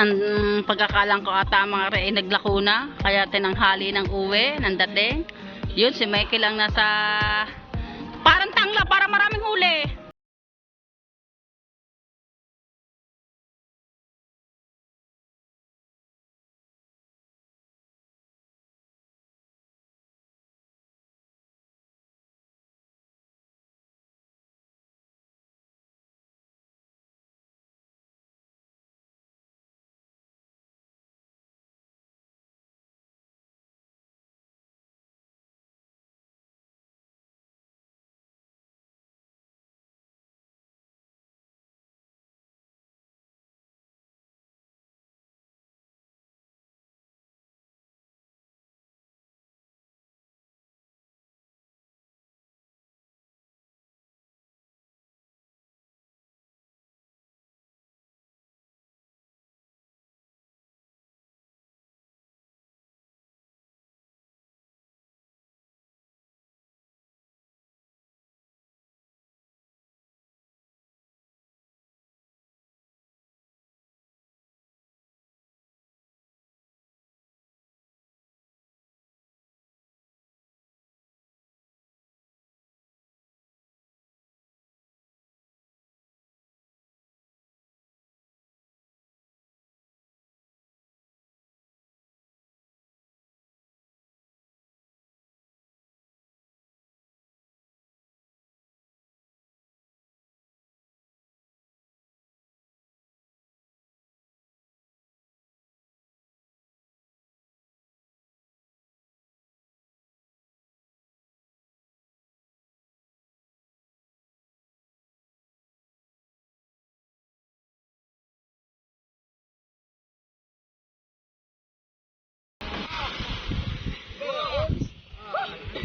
ang pagkakalang ko ata ang mga re ay naglako na. Kaya tinanghali ng uwi, ng dating. Yun, si Michael lang nasa... Parang tangla, para maraming huli.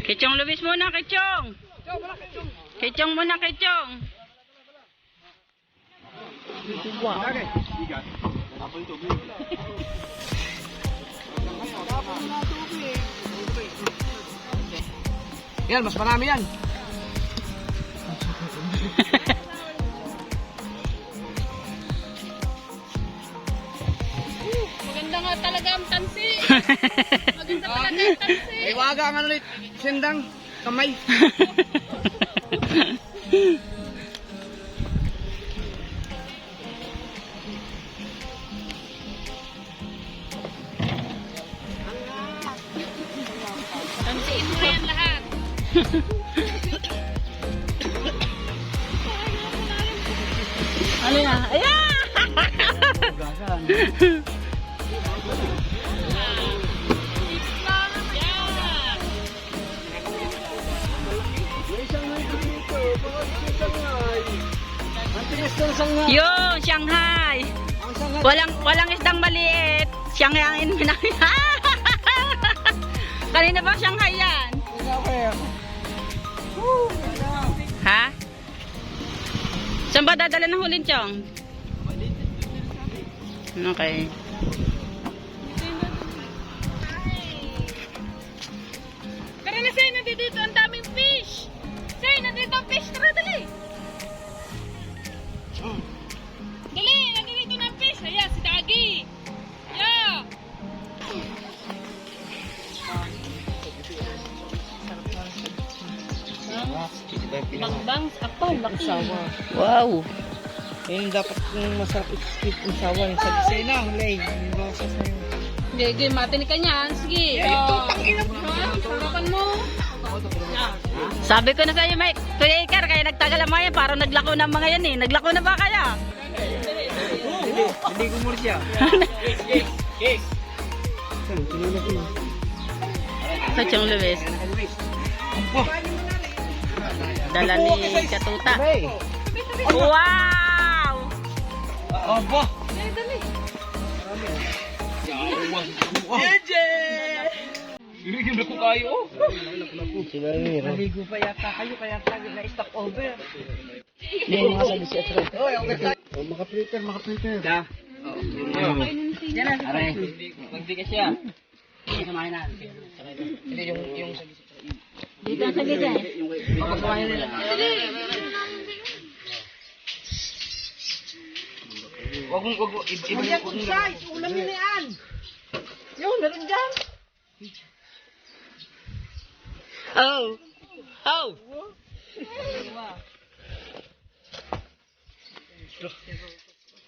Kichong Luis muna, Kichong. Kichong muna, Kichong. Yan, mas marami yan. Maganda nga talaga ang tansi. Maganda talaga ang tansi. Ay, waga ang ano ulit. Sendang. Kamay. Tansiin mo yan lahat. ano na? Ayan! Ang tigas ng sangha. Yun, Shanghai. Ang. Walang walang isdang maliit. Shanghai ang inamin. Kanina ba Shanghai yan? Ha? Saan ba dadala ng hulin, Chong? Okay. Tara na, Say, nandito ang daming fish. Say, nandito ang fish. Tara, dali. Dali, Bangbang, ako, laki. Wow. Yan dapat yung masarap i-skip yung sawa. Yung sa gisay na. Lay. Yung boses na yun. Sige, matinig ka niyan. Sige. Oh. Sarapan mo. Sabi ko na sa'yo, Mike. Kuya Iker, kaya nagtagal ang mga yan. Parang naglako na ang mga yan eh. Naglako na ba kaya? Hindi. Hindi ko mura siya. Saan? Tinulog ko yun. Sa Chong Luis. Ampo. Dala ni Katuta. Wow! Ampo. Hindi ko kayo. Sila ni Naligo pa yata kayo, kaya tayo na-stop over. Hindi mga sabi si Atro. Oy. Oh, maka-filter. Da. Yan na. Aray. Magbigas siya. Samahin na. Hindi yung yung sabi si Dito sa gitna. Nila. Wag mong wag mo iba iba yung wag mong ulam na yan. Yun, meron dyan. Oh. Oh.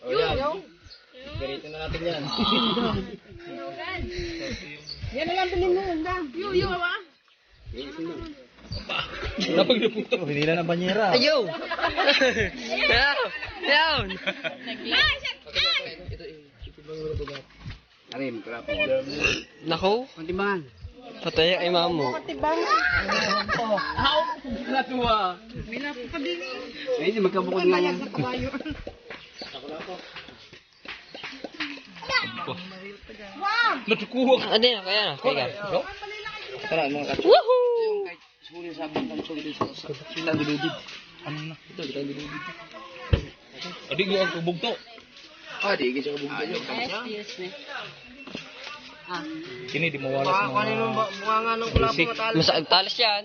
Yun, yun. Ganito na natin yan. Yan na lang bilhin mo, hanggang. Yun, yun, ba? Napag naputo. Pinila na banyera. Ayo! Down! Down! Arim, kurap mo. Nako? Kuntimbangan. Patay ay mamo. Kuntimbangan. How? Natuwa. May napakabili. Ay, hindi magkabukod nga yan. Natukuha ka. Ano yan? Kaya na. Kaya na. Tara, mga kacho. Woohoo! Suli sa abang ng suli sa sila duludid. Ano na? Ito, kita duludid. Adi ko ang kubugto. Ah, di, kita kabugto. Excuse me. Ah. Kini di mawalas na. Kanino ba bunga nga nung kula po matalas? Masakit talas yan.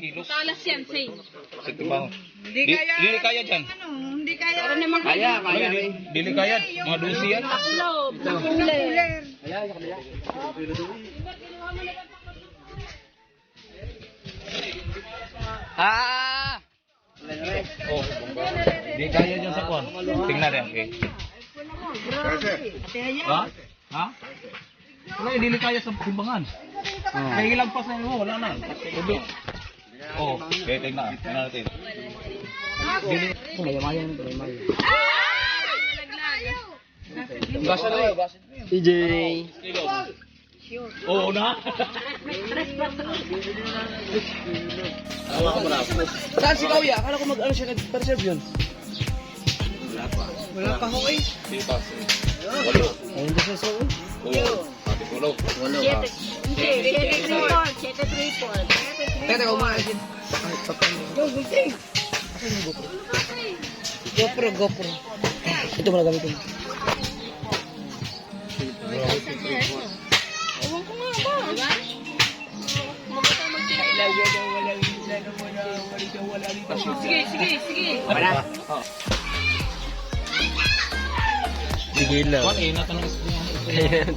Kilos. Talas yan, say. Sa timbang. Hindi kaya. Dili kaya dyan. Pero naman Kaya, kaya. Dili, dili kaya. Mga dusi yan. Taklob. Takuler. Ah! Oh. Di kaya dyan sa kwan. Tingnan rin. Okay. Ha? Ha? Wala, dili kaya sa timbangan. Kaya ilang pas na mo, wala na. Tulo. Oh, okay, tingnan. Tingnan natin. Dili. Mayamayan, mayamayan. Gasa na yun, gasa na yun. TJ. Oo na. Saan si Kauya? Akala ko mag-ano siya, nag-reserve yun. Wala pa. Wala pa ho eh. Di pas. Walo. Ayun ba siya sa Oo. Pati. Wala Siete. Hindi, siete tripod. Siete tripod. Teka, kumain din. Yo, gunting. GoPro, GoPro. Ito mo na gamitin. Ewan Sige, sige, sige. Wala. Tigila. Kwan eh, natanong sa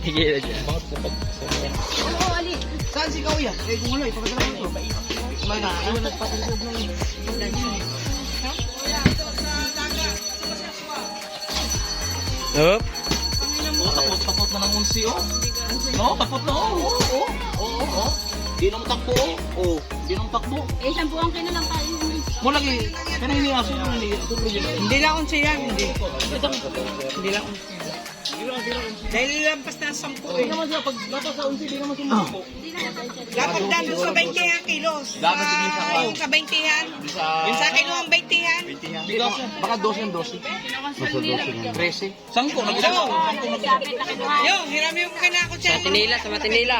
Tigila dyan. Bakit sa pag... Oo, ali. Saan si Kauya? Eh, kung wala, ipakadala mo ito. May na, iwan nagpatilisod ng... Up. Oh, tapot, tapot na ng unsi, oh. No, tapot na, oh. Oo, oo, oo, oo. Di nang takbo, oh. Oh, di nang takbo. Eh, isang buwang kayo na lang tayo. Mo lagi, kana ini aso ni. Hindi lang unsi yan, hindi. Hindi lang unsi. Dahil lampas na ang sampu eh. naman siya pag dapat sa unsi, di naman sumako. Dapat dando sa 20 yan kilos. Dapat din sa Ah, Yung sa 20 yan. Sa Yung sa kilo ang 20 yan. Baka 12 yung 12. 13. Sangko na gito. Sangko na gito. Yung, hirami yung kinakot siya. Sa Matinila, sa Matinila.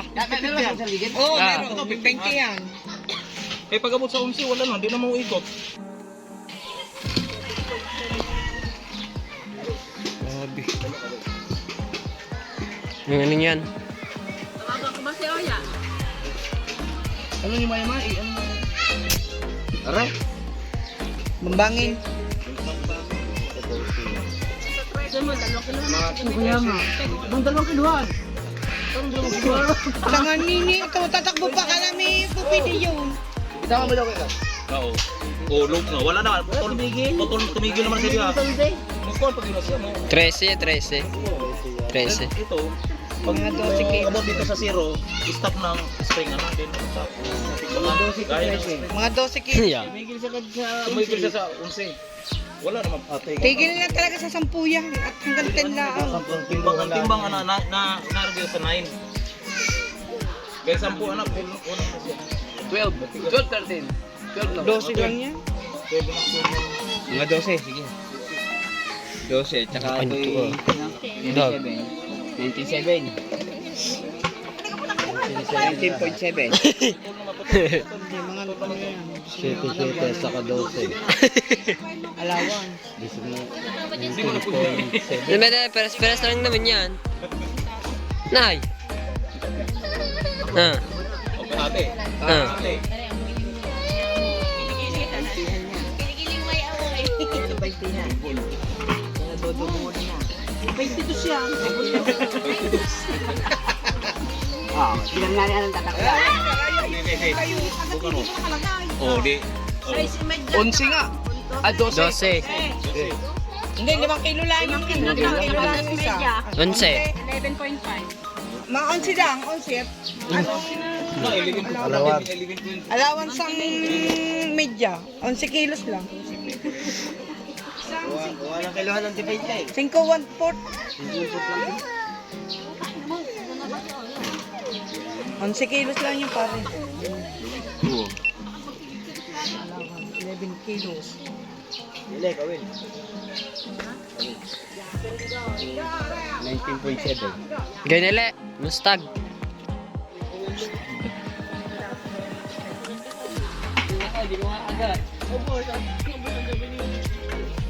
Oo, oh, meron. 20 yan. Eh pag abot sa unsi wala na, di na mo ikot. Grabe. Yung ano yan? Tawagan ko ba si Oya? Ano yung maya mai? Ano yung Aray. Mambangin. Mo, dalawang kiluhan. Tangan nini, ito tatakbo pa ka namin pupili yun. Ito mo daw kayo. Oo. Oh, low na. Wala na. Putol, tumigil naman siya. Magkuhan pag ino siya. no? 13, 13. 13. Ito, pag Mga 12 kilos. abot dito sa zero, stop ng spring ano din. Mga 12 Gaya ng Mga 12 kilos. tumigil siya sa tumigil siya sa 11. Wala naman. Tigil na talaga sa 10 yan at hanggang 10 lang. Timbang ang timbang ano, na na naragay sa 9. Kaya 10 anak, unang una na siya. 12. 12, 13. 12 lang yan. Pwede na siya. Mga 12, sige. 12, tsaka ito yung 97. 97. 17.7. Siyete, siyete, saka 12. Alawan. Hindi 19.7. ba tayo, peres-peres na lang naman yan. Nay! Ah, ah. Kinikilig may away. Sabay na. Nadudumod na. 22 siya. Oh, tinangnan niya ng tatakda. Oh, di. Onsi nga. Ah, 12. 12. Hindi, limang kilo lang. Limang kilo lang. Limang kilo 11.5. Mga onsi lang, onsi. Ano? Alawan. Alawan sang medya. 11 kilos lang. Walang kiluhan ng debate eh. 5 1 fourth. 11 kilos lang yung pare. 11 kilos. Dili, kawin. 19.7. Ganile. Mustag.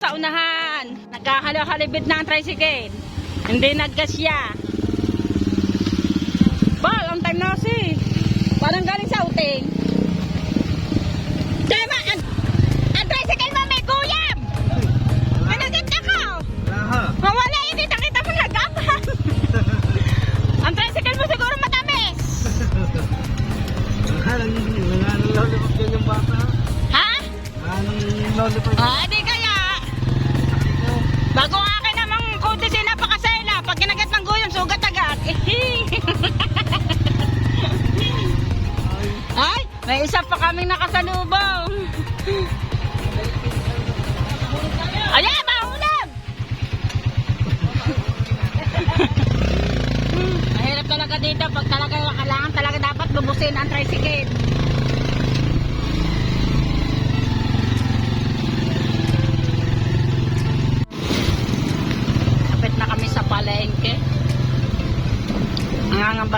Sa unahan, nagkahalo-halibid na ang tricycle. Hindi nagkasya. Bal, ang time na kasi. Parang galing sa outing.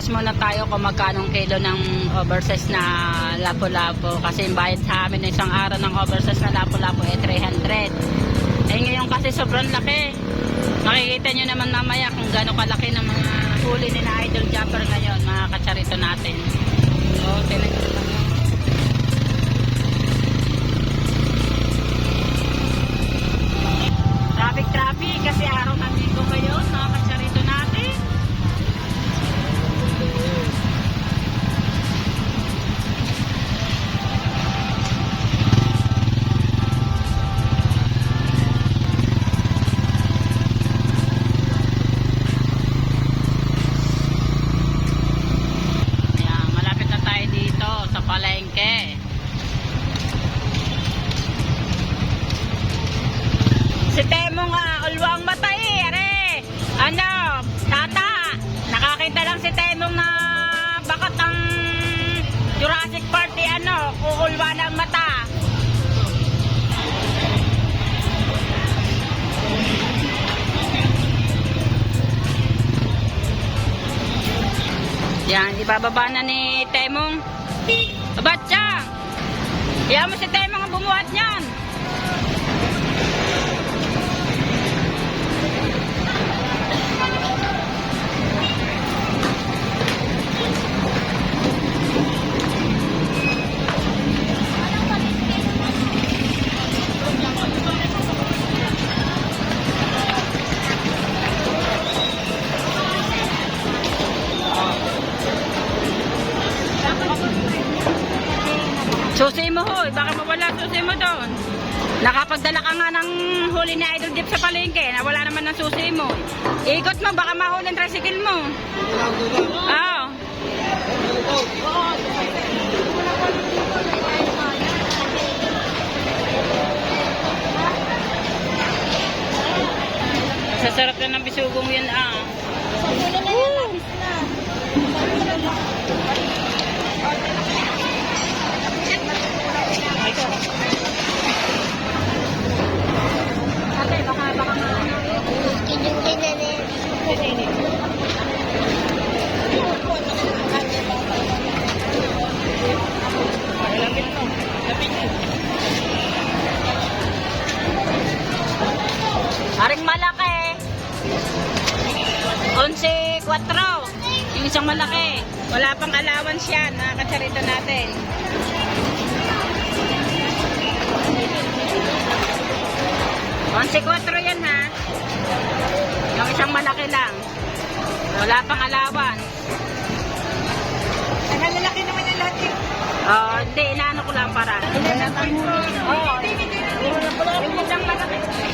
Angangambas muna tayo kung magkano ang kilo ng oversize na lapu-lapu. Kasi bayad sa amin ng isang araw ng oversize na lapu-lapu ay 300. Eh ngayon kasi sobrang laki. Makikita nyo naman mamaya kung gaano kalaki ng mga huli ni na Idol Jumper ngayon, mga katsarito natin. So, tinan Yan, ibababa na ni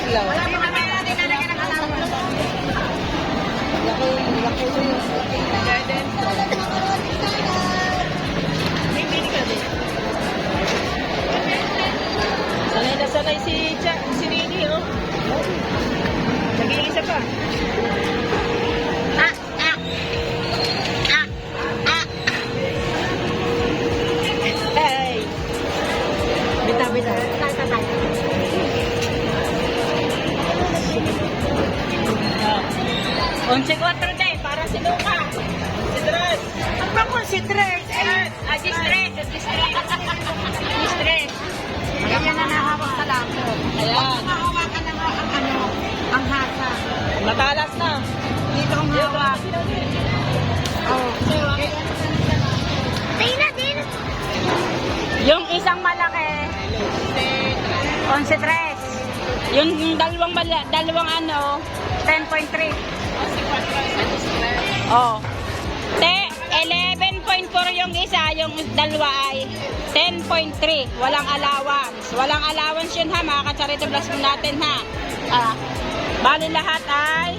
Wala pang allowance. Lalagyan ng allowance. Sanay na sanay si, Cha, si Nini, oh. Naging isa pa. Onse kwatro day, para si Luca. Si Dres. Ang bangko si Dres. Eh, Ah, distress, distress. Distress. Ganyan na nahawak sa lako. Ayan. Hawakan na nga ang ano, ang hasa. Matalas na. Dito ang hawak. Oh. Tayo na din. Yung isang malaki, 11.3. Yung dalawang dalawang ano, 10.3. Oh. Te, 11.4 yung isa, yung dalawa ay 10.3. Walang allowance. Walang allowance yun ha, mga katsarito vlogs po natin ha. Ah, bali lahat ay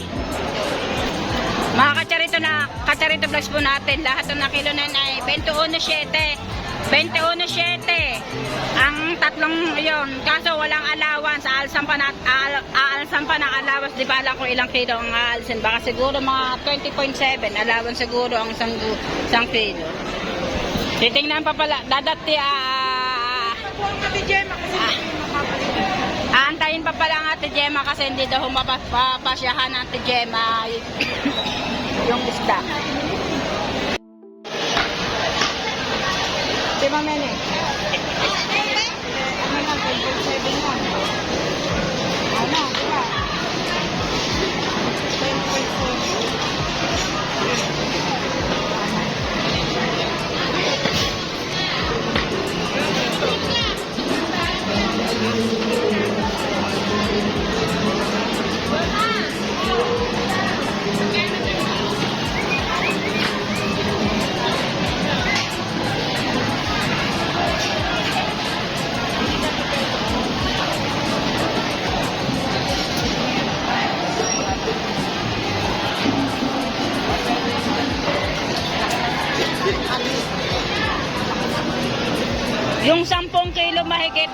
mga kacharito na kacharito vlogs po natin, lahat ng nakilunan ay 21.7. 21.7. Ang tatlong yon kaso walang allowance, aalsan pa na aal, aalsan pa ng allowance, di ba alam kung ilang kilo ang aalsan. Baka siguro mga 20.7 allowance siguro ang isang, isang kilo. Titingnan pa pala, dadati ah Gemma kasi Aantayin pa pala ang Ate Gemma kasi hindi daw humapasyahan Ate Gemma yung isda. Ba, Mene? Ano na, 10.7 na. Ano, di ba? 10.7. Yung 10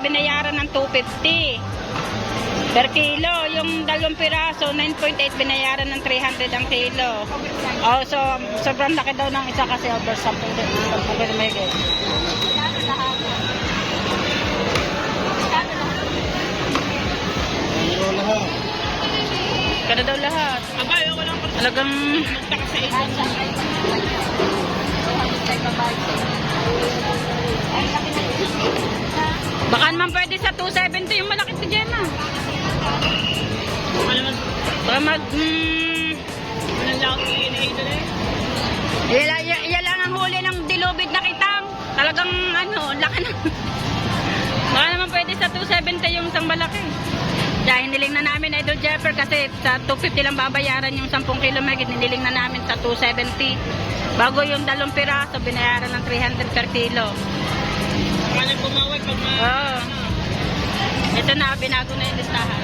binayaran ng 250. Per kilo, yung dalawang piraso, 9.8, binayaran ng 300 ang kilo. Oh, so, sobrang laki daw ng isa kasi over 10 din. 10 din may get. Kada daw lahat. Abay, walang Talagang... pagtaka sa ito. Baka naman pwede sa 270 yung malaki si Gemma. Baka mag... Mm, yan lang ang huli ng dilubid na kitang. Talagang ano, laki na. Baka naman pwede sa 270 yung isang malaki. Dahil hiniling na namin Idol Jeffer kasi sa 250 lang babayaran yung 10 kilo megit. Hiniling na namin sa 270. Bago yung dalawang piraso, binayaran ng 300 per kilo. Baka nang bumawag pag ma... Oo. Ito na, binago na yung listahan.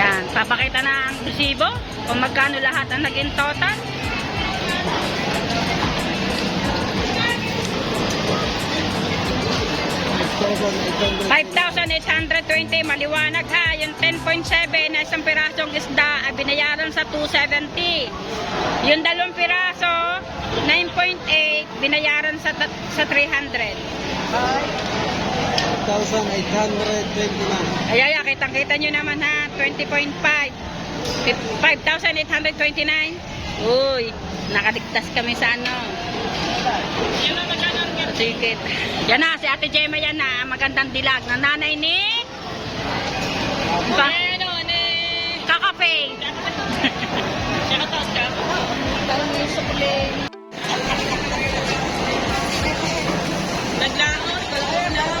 Yan, papakita na ang resibo kung magkano lahat ang naging total. $5,820 maliwanag ha. Yung 10.7 na isang pirasong isda ay binayaran sa 270. Yung dalawang piraso, 9.8, binayaran sa, sa 300. 1,829. Ay, ay, kitang-kita nyo naman ha, 20.5. 5,829. Uy, nakaligtas kami sa ano. Sikit. Yan na, si Ate Gemma yan na, magandang dilag na nanay ni... Ano, ano eh. kakape. Siya ka to, siya. Naglaot, kalakot lang.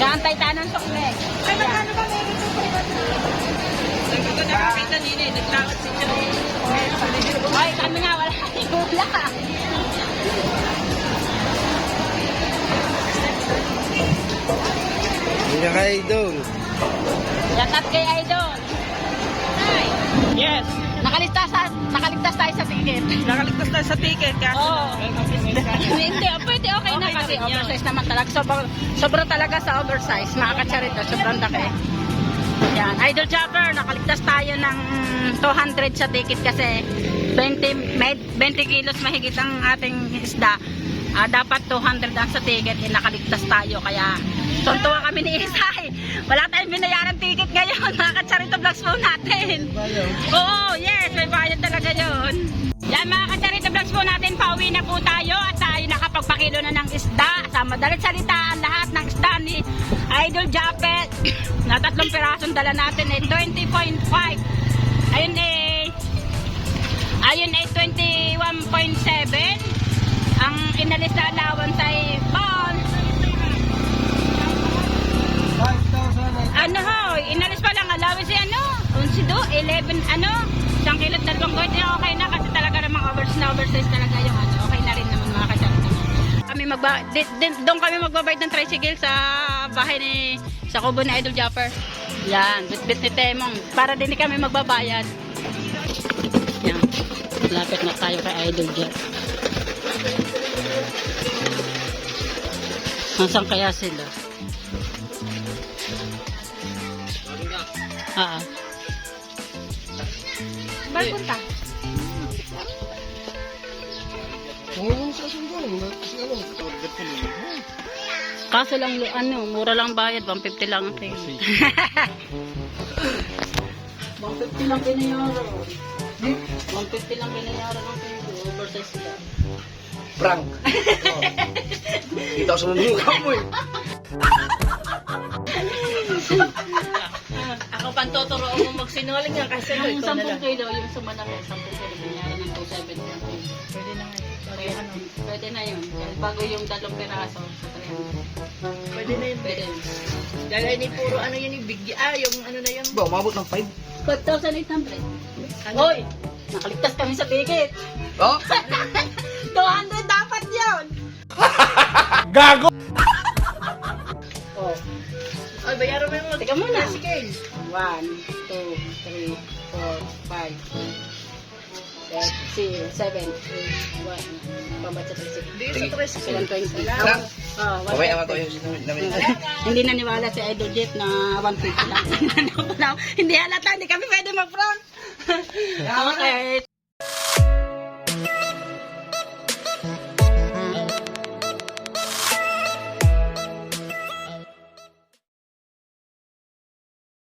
Gantay tayo ng sukle. Ay, magkano ba meron ito? Sabi ko nakakita nila eh, naglaot si siya. Ay, kami nga, wala tayong hula. Hindi ka idol. Yatat kay Idol. Yes, Nakaligtas, sa, nakaligtas tayo sa ticket. nakaligtas tayo sa ticket. Kaya Oo. Hindi, pwede okay, na Okay kasi na rin yun. oversize naman talaga. Sobra, sobra talaga sa oversize. Mga katsarito, sobrang laki. Yan. Idol Chopper, nakaligtas tayo ng 200 sa ticket kasi 20, may 20 kilos mahigit ang ating isda. Ah, dapat 200 ang sa ticket, eh, nakaligtas tayo. Kaya, tuntua kami ni Isay. Wala tayong binayaran ticket ngayon. Mga katsarito vlogs po natin. Oo, yes, may bayad talaga yun. Yan mga katsarito vlogs po natin, pauwi na po tayo at tayo nakapagpakilo na ng isda. Sa madalit salita, ang lahat ng isda ni Idol Japet na tatlong pirasong dala natin eh, 20.5. Ayun eh, ayun eh, 21.7. Ang inalis na allowance ay Paul. Ano ho, inalis pa lang allowance si ano, 11 do, 11 ano, isang kilot dalawang gold, eh, okay na kasi talaga namang overs na oversize talaga yung ano, okay na rin naman mga kasyarita. Kami magba, doon kami magbabayad ng tricycle sa bahay ni, sa kubo ni Idol Japper. Yan, bit-bit ni Temong, para din kami magbabayad. Lapit na tayo kay Idol Japper. Nasaan kaya sila? Ah. Ba't punta? Kaso lang, ano, mura lang bayad, 150 lang ang tingin. 150 lang pinayara. 150 lang pinayara ng tingin. Oversize sila. Prank. Kita ko sa mukha mo eh. Ako pantotoroon mo magsinungaling nga kasi ano, Yung ikaw na 10 lang. kilo, yung sa malaki, 10 kilo, binayaran ng 270. Pwede na nga. Pwede, pwede na yun. Bago yung dalawang peraso sa 300. Pwede na yun. Pwede. Dahil ni puro ano yun yung big ah, yung ano na yun. Ba, umabot ng 5. 5,800. Hoy! Nakaligtas kami sa ticket. Oh? 200 dapat yun! Oh. Ay, bayaran mo yung Teka muna. Sige. 1, 2, 3, 4, 5. Si 7. Pambat sa 36. Hindi sa 3. 720. Oh, Babay naman ko yung namin. hindi naniwala si Idol Jet na 150 lang. Hindi halata, hindi kami pwede mag-prank. okay.